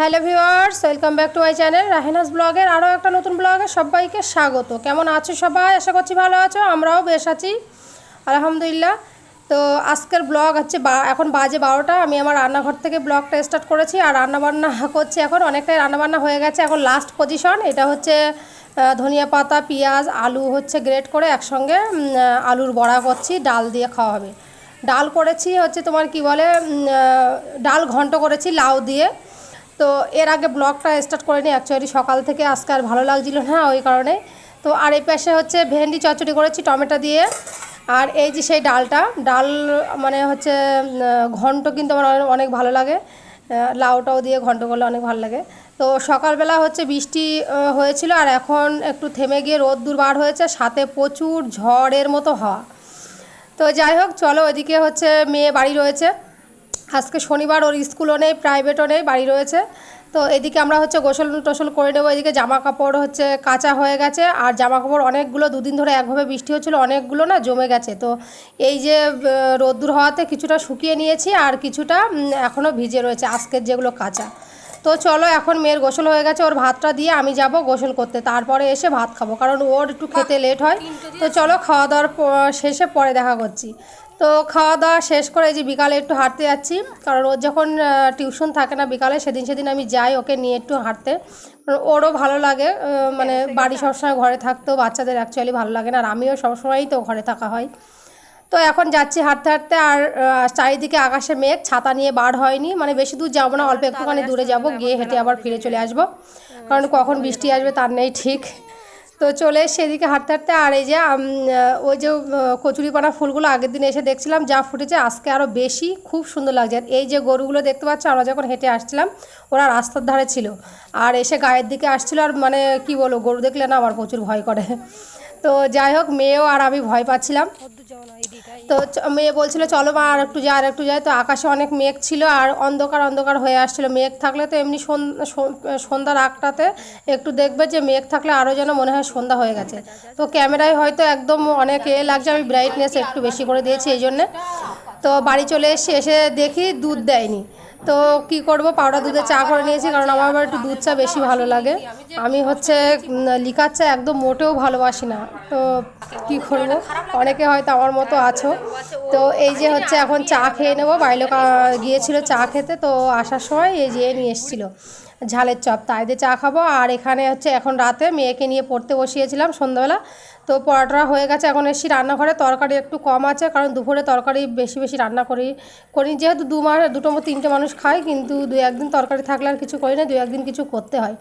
Hello viewers, welcome back to my channel Rahina's ব্লগের আরও একটা নতুন ব্লগে সবাইকে স্বাগত। কেমন আছো সবাই? আশা করছি ভালো আছো, আমরাও বেশ আছি। আলহামদুলিল্লাহ। তো আজকের ব্লগ হচ্ছে বা, এখন বাজে বারোটা, আমি আমার রান্নাঘর থেকে ব্লগটা স্টার্ট করেছি আর রান্নাবান্না করছি এখন। অনেকটাই রান্নাবান্না হয়ে গেছে এখন লাস্ট পজিশন এটা হচ্ছে ধনিয়া পাতা, পেঁয়াজ, আলু হচ্ছে গ্রেট করে একসঙ্গে আলুর বড়া করছি, ডাল দিয়ে খাওয়া হবে। ডাল করেছি হচ্ছে তোমার কি বলে ডাল ঘন্ট করেছি লাউ দিয়ে। তো এর আগে ব্লগটা স্টার্ট করিনি অ্যাকচুয়ালি সকাল থেকে আজকে আর ভালো লাগছিল না ওই কারণে। তো আর এই পাশে হচ্ছে ভেন্ডি চচ্চড়ি করেছি টমেটো দিয়ে। আর এই যে সেই ডালটা, ডাল মানে হচ্ছে ঘন্ট কিন্তু আমার অনেক- ভালো লাগে। লাউটাও দিয়ে ঘন্ট করলে অনেক ভালো লাগে। তো সকালবেলা হচ্ছে বৃষ্টি হয়েছিল আর এখন একটু থেমে গিয়ে রোদ্দুর বার হয়েছে, সাথে প্রচুর ঝড়ের মতো হওয়া। তো যাই হোক, চলো ওইদিকে হচ্ছে মেয়ে বাড়ি রয়েছে। আজকে শনিবার ওর স্কুলও নেই প্রাইভেটও নেই বাড়ি রয়েছে। তো এদিকে আমরা হচ্ছে গোসল টোসল করে নেব। এদিকে জামা কাপড় হচ্ছে কাঁচা হয়ে গেছে আর জামা কাপড় অনেকগুলো দুদিন ধরে একভাবে বৃষ্টি হচ্ছিল অনেকগুলো না জমে গেছে। তো এই যে রোদ্দুর হওয়াতে কিছুটা শুকিয়ে নিয়েছি আর কিছুটা এখনও ভিজে রয়েছে আজকের যেগুলো কাঁচা। তো চলো এখন মেয়ের গোসল হয়ে গেছে ওর ভাতটা দিয়ে আমি যাব গোসল করতে। তারপরে এসে ভাত খাব কারণ ওর একটু খেতে লেট হয়। তো চলো খাওয়া দাওয়ার শেষে পরে দেখা করছি। তো খাওয়া দাওয়া শেষ করে এই যে বিকালে একটু হাঁটতে যাচ্ছি। কারণ ওর যখন টিউশন থাকে না বিকালে সেদিন সেদিন আমি যাই ওকে নিয়ে একটু হাঁটতে। ওরও ভালো লাগে মানে বাড়ি সবসময় ঘরে থাকতো বাচ্চাদের অ্যাকচুয়ালি ভালো লাগে না। আর আমিও সবসময়ই তো ঘরে থাকা হয়। তো এখন যাচ্ছি হাঁটতে হাঁটতে আর চারিদিকে আকাশে মেঘ ছাতা নিয়ে বার হয়নি। মানে বেশি দূর যাব না অল্প একটুখানি দূরে যাব গিয়ে হেঁটে আবার ফিরে চলে আসব। কারণ কখন বৃষ্টি আসবে তার নেই ঠিক। তো চলে সেদিকে হাঁটতে হাঁটতে আর এই যে ওই যে কচুরিপানা ফুলগুলো আগের দিন এসে দেখছিলাম, যা ফুটেছে আজকে আরও বেশি খুব সুন্দর লাগছে। আর এই যে গরুগুলো দেখতে পাচ্ছ, আমরা যখন হেঁটে আসছিলাম, ওরা রাস্তার ধারে ছিল। আর এসে গায়ের দিকে আসছিল, আর মানে কি বলব, গরু দেখলে না আমার প্রচুর ভয় করে। তো যাই হোক, মেয়েও আর আমি ভয় পাচ্ছিলাম। তো মেয়ে বলছিল, চলো মা আর একটু যা আর একটু যায় তো আকাশে অনেক মেঘ ছিল আর অন্ধকার অন্ধকার হয়ে আসছিল। মেঘ থাকলে তো এমনি সন- সন- সন্ধ্যার আগটাতে একটু দেখবে যে মেঘ থাকলে আরও যেন মনে হয় সন্ধ্যা হয়ে গেছে। তো ক্যামেরায় হয়তো একদম অনেক এ লাগছে, আমি ব্রাইটনেস একটু বেশি করে দিয়েছি এই জন্যে। তো বাড়ি চলে এসে এসে দেখি দুধ দেয়নি। তো কি করব? পাউডার দুধে চা করে নিয়েছি, কারণ আমার আবার একটু দুধ চা বেশি ভালো লাগে। আমি হচ্ছে লিকার চা একদম মোটেও ভালোবাসি না। তো কি করব? অনেকে হয়তো আমার মতো আছো। তো এই যে হচ্ছে, এখন চা খেয়ে নেব। বাইরে গিয়েছিল চা খেতে, তো আসার সময় এই যে নিয়ে এসেছিল ঝালের চপ। তাই দিয়ে চা খাব। আর এখানে হচ্ছে, এখন রাতে মেয়েকে নিয়ে পড়তে বসিয়েছিলাম সন্ধ্যাবেলা। তো পরোটা হয়ে গেছে, এখন এসছি রান্নাঘরে। তরকারি একটু কম আছে, কারণ দুপুরে তরকারি বেশি বেশি রান্না করি করি। যেহেতু দু মাস, দুটো তিনটে মানুষ খায় কিন্তু দু একদিন তরকারি থাকলে আর কিছু করি না, দু একদিন কিছু করতে হয়।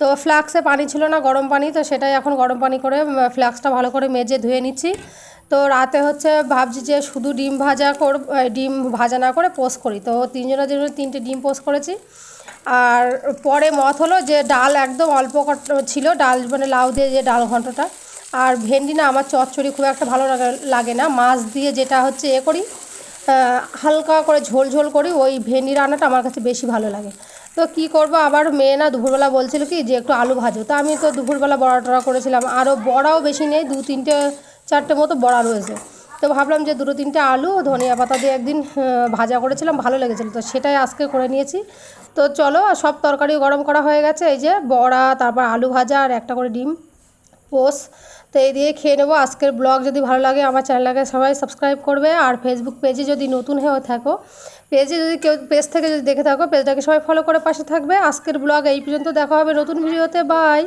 তো ফ্লাক্সে পানি ছিল না, গরম পানি, তো সেটাই এখন গরম পানি করে ফ্লাক্সটা ভালো করে মেজে ধুয়ে নিচ্ছি। তো রাতে হচ্ছে ভাবছি যে শুধু ডিম ভাজা কর ডিম ভাজা না করে পোস্ট করি। তো তিনজনের জন্য তিনটে ডিম পোস্ট করেছি। আর পরে মত হলো যে ডাল একদম অল্প ছিল, ডাল মানে লাউ দিয়ে যে ডাল ঘন্টটা আর ভেন্ডি না আমার চচ্চড়ি খুব একটা ভালো লাগে না। মাছ দিয়ে যেটা হচ্ছে এ করি হালকা করে ঝোল ঝোল করি, ওই ভেন্ডি রান্নাটা আমার কাছে বেশি ভালো লাগে। তো কি করব, আবার মেয়ে না দুপুরবেলা বলছিল কি যে একটু আলু ভাজো। তো আমি তো দুপুরবেলা বড়া টড়া করেছিলাম, আরও বড়াও বেশি নেই, দু তিনটে, চারটে মতো বড়া রয়েছে। তো ভাবলাম যে দুটো তিনটে আলু, ধনিয়া পাতা দিয়ে একদিন ভাজা করেছিলাম, ভালো লেগেছিলো। তো সেটাই আজকে করে নিয়েছি। তো চলো, সব তরকারি গরম করা হয়ে গেছে, এই যে বড়া, তারপর আলু ভাজা, আর একটা করে ডিম। পোস তো এই দিয়ে খেয়ে নেব। আজকের ব্লগ যদি ভালো লাগে, আমার চ্যানেলটাকে সবাই সাবস্ক্রাইব করবে। আর ফেসবুক পেজে যদি নতুন হয়ে থাকো পেজে যদি কেউ পেজ থেকে যদি দেখে থাকো পেজটাকে সবাই ফলো করে পাশে থাকবে। আজকের ব্লগ এই পর্যন্ত। দেখা হবে নতুন ভিডিওতে বাই